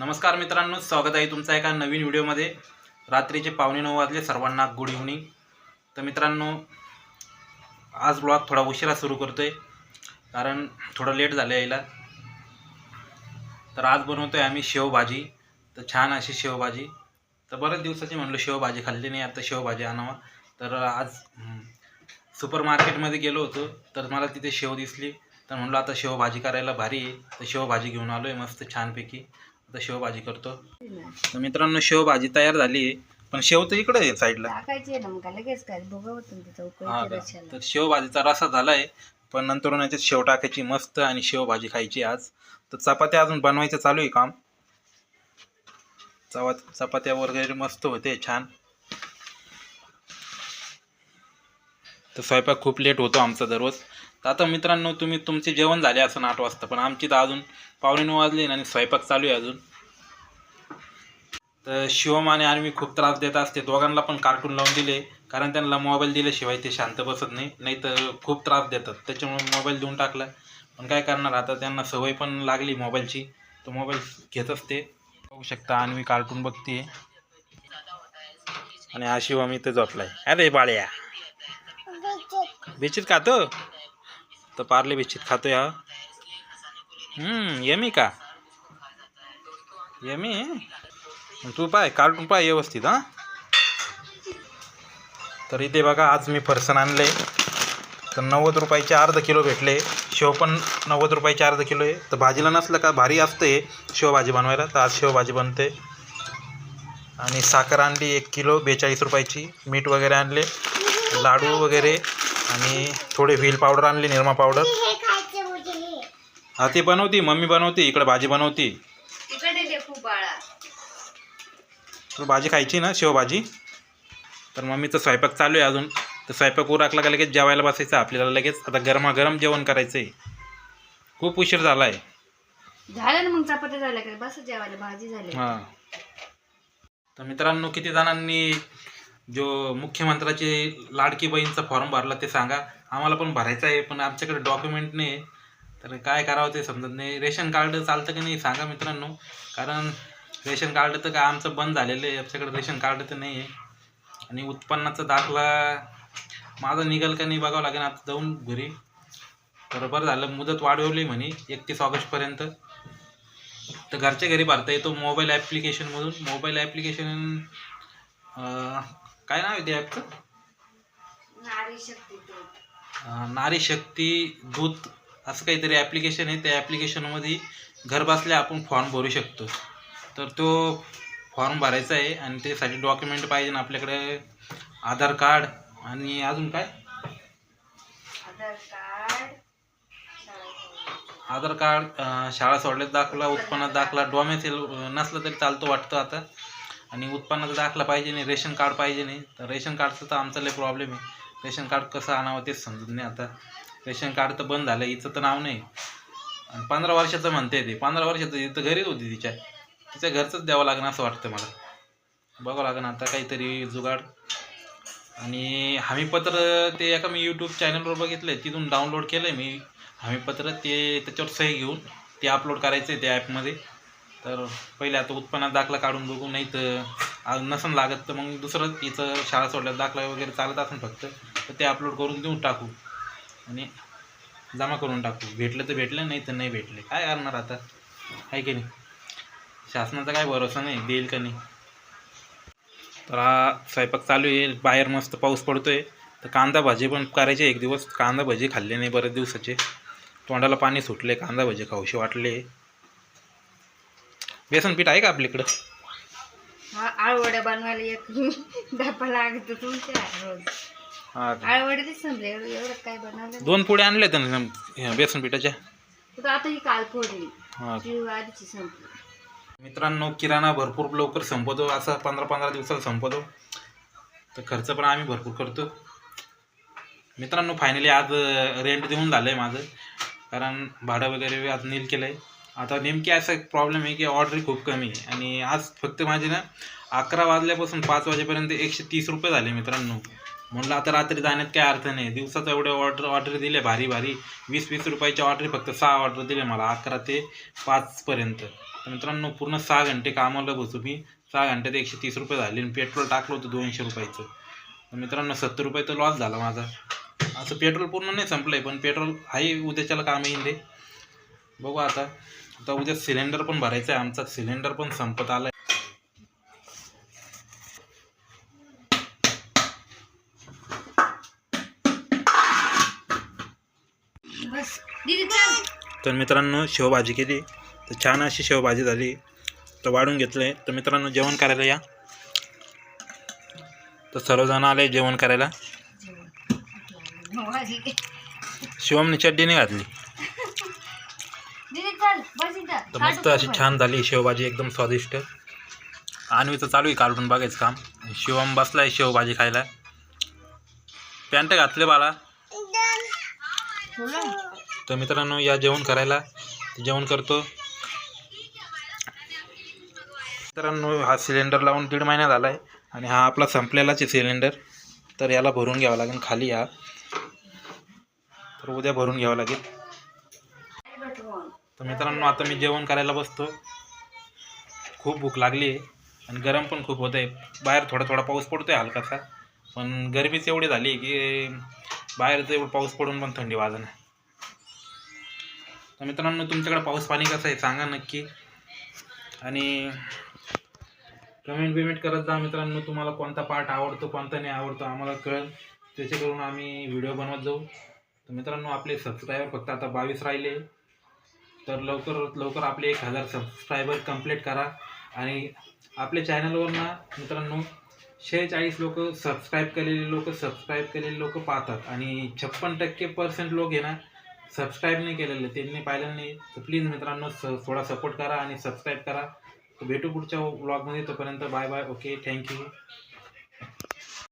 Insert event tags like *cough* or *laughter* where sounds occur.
नमस्कार मित्रांनो स्वागत आहे तुमचा एका नवीन व्हिडिओमध्ये. रात्रीचे पावणे नऊ वाजले सर्वांना गुड इव्हनिंग तर मित्रांनो आज ब्लॉग थोडा उशिरा सुरू करतो आहे कारण थोडं लेट झालं यायला. तर आज बनवतो आहे आम्ही शेवभाजी. तर छान अशी शेवभाजी. तर बऱ्याच दिवसाची म्हणलं शेवभाजी खाल्ली नाही आता शेवभाजी आणावा. तर आज सुपर मार्केटमध्ये गेलो होतो तर मला तिथे शेव दिसली. तर म्हणलं आता शेवभाजी करायला भारी आहे. तर शेवभाजी घेऊन आलो आहे मस्त छानपैकी. आता शेवभाजी करतो. तर मित्रांनो शेवभाजी तयार झाली. आहे पण शेव तर इकडे आहे साईडला टाकायची आहे ना मग लगेच काय? बघावं तुमच्या हा चौकळी का? रशाला तर शेवभाजीचा रसा झाला आहे पण नंतर याच्यात शेव टाकायची मस्त आणि शेवभाजी खायची आज. तर चपात्या अजून बनवायचं चालू आहे काम. चवा चपात्या वगैरे मस्त होते छान. तर स्वयंपाक खूप लेट होतो आमचा दररोज. तर आता मित्रांनो तुम्ही तुमचे जेवण झाले असं आठ वाजता पण आमची तर अजून पावणे नऊ वाजले आणि स्वयंपाक चालू आहे अजून. तर शिवम आणि आर्मी खूप त्रास देत असते. दोघांना पण कार्टून लावून दिले कारण त्यांना मोबाईल दिल्याशिवाय ते शांत बसत नाही नाही तर खूप त्रास देतात. त्याच्यामुळे मोबाईल देऊन टाकला. पण काय करणार आता त्यांना सवय पण लागली मोबाईलची तर मोबाईल घेत असते. बघू शकता आणि कार्टून बघते आणि हा शिवम इथे झोपलाय. अरे बाळ्या. का तर तर पार्ले बिचित खातोय हा। यमी का? यमी? तू पाय कार्टून पाय व्यवस्थित हां? तर इथे बघा आज मी फरसन आणले. तर नव्वद रुपयाचे अर्ध किलो भेटले. शेव पण नव्वद रुपयाचे अर्धा किलो आहे. तर भाजीला नसलं का भारी असते शेवभाजी बनवायला. तर आज शेवभाजी बनते. आणि साखर आणली एक किलो बेचाळीस रुपयाची. मीठ वगैरे आणले. लाडू वगैरे. आणि थोडे व्हील पावडर आणली निरमा पावडर. हा ती बनवती मम्मी बनवती इकडे भाजी बनवती. तिकडे दे खूप बाळा. तर भाजी खायची ना शेवभाजी तर मम्मीचं स्वयंपाक चालू आहे अजून. तर स्वयंपाक उराकला का लगेच जेवायला बसायचं आपल्याला लगेच. आता गरमागरम जेवण करायचं आहे खूप उशीर झाला आहे झालं ना मग चपात्या झाल्या का? बस जेवायला भाजी झाली. हां. तर मित्रांनो किती जणांनी जो मुख्यमंत्र्याचे लाडकी बहीणचा फॉर्म भरला ते सांगा. आम्हाला पण भरायचं आहे पण आमच्याकडे डॉक्युमेंट नाही आहे. तर काय करावं ते समजत नाही. रेशन कार्ड चालतं की नाही सांगा मित्रांनो. कारण रेशन कार्ड तर काय आमचं बंद झालेलं आहे. आमच्याकडे रेशन कार्ड तर नाही आहे. आणि उत्पन्नाचा दाखला माझा निघाल का नाही बघावं लागेल. आता जाऊन घरी. तर बरं झालं मुदत वाढवली म्हणे एकतीस ऑगस्टपर्यंत तर घरच्या घरी भरता येतो. मोबाईल ॲप्लिकेशनमधून मोबाईल ॲप्लिकेशन काय नाव आहे ते ॲपचं? नारी शक्ती नारी दूत असं काहीतरी ॲप्लिकेशन आहे. त्या ॲप्लिकेशनमध्ये घर बसल्या आपण फॉर्म भरू शकतो. तर तो फॉर्म भरायचा आहे आणि त्यासाठी डॉक्युमेंट पाहिजे ना आपल्याकडे. आधार कार्ड आणि अजून काय? आधार कार्ड शाळा सोडल्यात दाखला उत्पन्नात दाखला डोमेसेल नसलं तरी चालतो वाटतं आता. आणि उत्पन्नाचा दाखला पाहिजे नाही रेशन कार्ड पाहिजे नाही. तर रेशन कार्डचं तर आमचा लय प्रॉब्लेम आहे. रेशन कार्ड कसं आणावं तेच समजत नाही आता. रेशन कार्ड तर बंद झालं हिचं तर नाव नाही. आणि पंधरा वर्षाचं म्हणते ते. पंधरा वर्षाचं इथं घरीच होती तिच्या. तिच्या घरचंच द्यावं लागणं असं वाटतं मला. बघावं लागेल आता काहीतरी जुगाड. आणि हमीपत्र ते एका मी यूट्यूब चॅनलवर बघितलं आहे तिथून डाउनलोड केलं आहे मी. हमीपत्र ते त्याच्यावर सही घेऊन ते अपलोड करायचं आहे त्या ॲपमध्ये तर पहिले आता उत्पन्नात दाखला काढून बघू नाही तर आज नसन लागत तर मग दुसरं तिचं शाळा सोडल्यात दाखला वगैरे चालत असेल फक्त तर ते अपलोड करून देऊन टाकू आणि जमा करून टाकू. भेटलं तर भेटलं नाही तर नाही भेटले. काय करणार आता? आहे की नाही? शासनाचा काय भरोसा नाही देईल का नाही? तर हा स्वयंपाक चालू आहे बाहेर मस्त पाऊस पडतोय. तर कांदा भाजी पण करायचे एक दिवस. कांदा भजी खाल्ले नाही बरेच दिवसाचे. तोंडाला पाणी सुटले कांदा भजी खाऊशी वाटले. बेसन पीठ आहे का आपल्याकडं? हा आळवड्या बनवायला एक *laughs* डब्बा लागतो तुमच्या रोज. हा का? आळवडे ते संपले एवढं एवढं काय बनवलं दोन पुढे आणले ना बेसन पिठाच्या. तर आता ही काल फोडली. हा ती आधीची संपली. मित्रांनो किराणा भरपूर लवकर संपवतो असं पंधरा पंधरा दिवसाला संपवतो तर खर्च पण आम्ही भरपूर करतो. मित्रांनो फायनली आज रेंट देऊन झालं आहे माझं. कारण भाडं वगैरे आज नील केलं आहे आता नेमकी असा एक प्रॉब्लेम आहे की ऑर्डर खूप कमी आहे. आणि आज फक्त माझे ना अकरा वाजल्यापासून पाच वाजेपर्यंत एकशे तीस रुपये झाले मित्रांनो. म्हणलं आता रात्री जाण्यात काय अर्थ नाही. दिवसाचं एवढे ऑर्डर ऑर्डर दिले भारी भारी. वीस वीस रुपयाच्या ऑर्डर फक्त सहा ऑर्डर दिले मला अकरा ते पाचपर्यंत मित्रांनो पूर्ण सहा घंटे कामाला बसू मी. सहा घंट्यात एकशे तीस रुपये झाले आणि पेट्रोल टाकलं होतं दोनशे रुपयाचं. मित्रांनो सत्तर रुपये तर लॉस झाला माझा. असं पेट्रोल पूर्ण नाही संपलं आहे पण पेट्रोल आहे उद्याच्याला काम येईल ते बघू आता. आता उद्या सिलेंडर पण भरायचं आहे आमचा सिलेंडर पण संपत आला बस. दीदी चल तर मित्रांनो शेवभाजी केली. तर छान अशी शेवभाजी झाली. तर वाढून घेतलं तर मित्रांनो जेवण करायला या. तर सर्वजण आले जेवण करायला. शिवमने चड्डी नाही घातली. तर. मस्त अशी छान झाली शेवभाजी एकदम स्वादिष्ट. आणवीचं चालू आहे कार्टून बघायचं काम. शिवम बसलाय शेवभाजी खायला. पॅन्ट घातले बाळा. बोला तर मित्रांनो या जेवण करायला. जेवण करतो. मित्रांनो हा सिलेंडर लावून दीड महिना झाला आहे आणि हा आपला संपलेलाच आहे सिलेंडर. तर याला भरून घ्यावं लागेल खाली या तर उद्या भरून घ्यावं लागेल. तर मित्रांनो आता मी जेवण करायला बसतो. खूप भूक लागली आहे आणि गरम पण खूप होत आहे बाहेर थोडा थोडा पाऊस पडतो आहे हलकासा. पण गरमीच एवढी झाली की बाहेर एवढं पाऊस पडून पण थंडी वाजणं तर मित्रांनो तुमच्याकडे पाऊस पाणी कसं आहे सांगा नक्की. आणि कमेंट बिमेंट करत जा मित्रांनो तुम्हाला कोणता पार्ट आवडतो कोणता नाही आवडतो आम्हाला कळेल. त्याचे करून आम्ही व्हिडिओ बनवत जाऊ. तर मित्रांनो आपले सबस्क्रायबर फक्त आता बावीस राहिले. तर लवकर लवकर आपले एक हजार सबस्क्रायबर कंप्लीट करा. आणि आपल्या चॅनलवर ना मित्रांनो शेहेचाळीस लोक सबस्क्राईब केलेले लोक सबस्क्राईब केलेले लोक पाहतात. आणि छप्पन टक्के पर्सेंट लोक आहे ना सबस्क्राईब नाही केलेले. त्यांनी पाहिलं नाही. तर प्लीज मित्रांनो स थोडा सपोर्ट करा आणि सबस्क्राईब करा. भेटू पुढच्या व्लॉगमध्ये तोपर्यंत बाय बाय ओके थँक्यू